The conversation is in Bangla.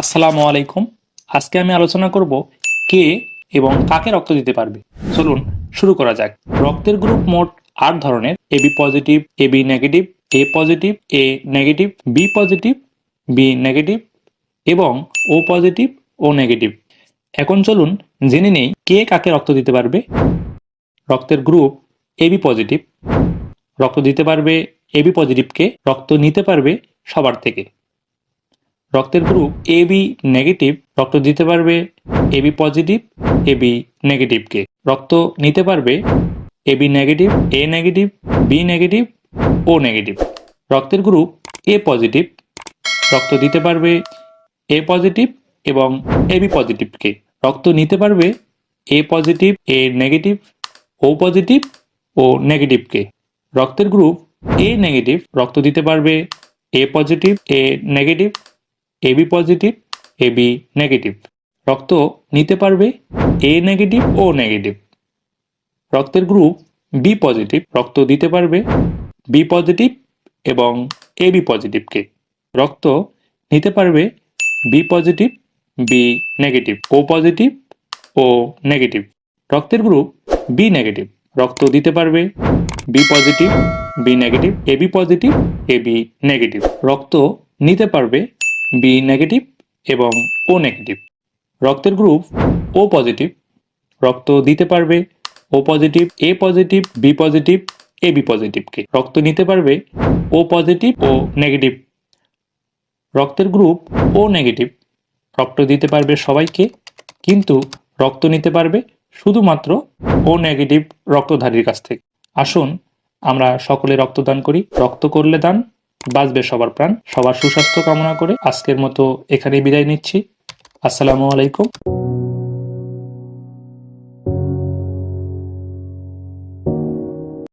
আসসালামু আলাইকুম। আজকে আমি আলোচনা করব কে এবং কাকে রক্ত দিতে পারবে। চলুন শুরু করা যাক। রক্তের গ্রুপ মোট আট ধরনের, A B positive, A B negative, A positive, A negative, B positive, B negative এবং ও পজিটিভ, ও নেগেটিভ। এখন চলুন জেনে নেই কে কাকে রক্ত দিতে পারবে। রক্তের গ্রুপ এ বি পজিটিভ। রক্ত দিতে পারবে এ বি পজিটিভকে। রক্ত নিতে পারবে সবার থেকে। রক্তের গ্রুপ এ বি নেগেটিভ রক্ত দিতে পারবে A B positive A B নেগেটিভকে রক্ত নিতে পারবে A B negative A negative B negative O negative রক্তের গ্রুপ এ পজিটিভ রক্ত দিতে পারবে এ পজিটিভ এবং এ বি পজিটিভকে রক্ত নিতে পারবে A positive A negative O positive O নেগেটিভকে রক্তের গ্রুপ এ নেগেটিভ রক্ত দিতে পারবে A positive A negative AB positive AB negative রক্ত নিতে পারবে এ নেগেটিভ ও নেগেটিভ রক্তের গ্রুপ বি পজিটিভ রক্ত দিতে পারবে বি পজিটিভ এবং এবি পজিটিভকে রক্ত নিতে পারবে B positive B negative O positive O negative রক্তের গ্রুপ বি নেগেটিভ রক্ত দিতে পারবে B positive B negative AB positive AB negative রক্ত নিতে পারবে বি নেগেটিভ এবং ও নেগেটিভ রক্তের গ্রুপ ও পজিটিভ রক্ত দিতে পারবে O positive A positive B positive A B পজিটিভকে রক্ত নিতে পারবে ও পজিটিভ ও নেগেটিভ রক্তের গ্রুপ ও নেগেটিভ রক্ত দিতে পারবে সবাইকে, কিন্তু রক্ত নিতে পারবে শুধুমাত্র ও নেগেটিভ রক্তধারীর কাছ থেকে। আসুন আমরা সকলে রক্তদান করি। রক্ত করলে দান বাঁচবে সবার প্রাণ। সবার সুস্বাস্থ্য কামনা করে আজকের মতো এখানে বিদায় নিচ্ছি। আসসালামু আলাইকুম।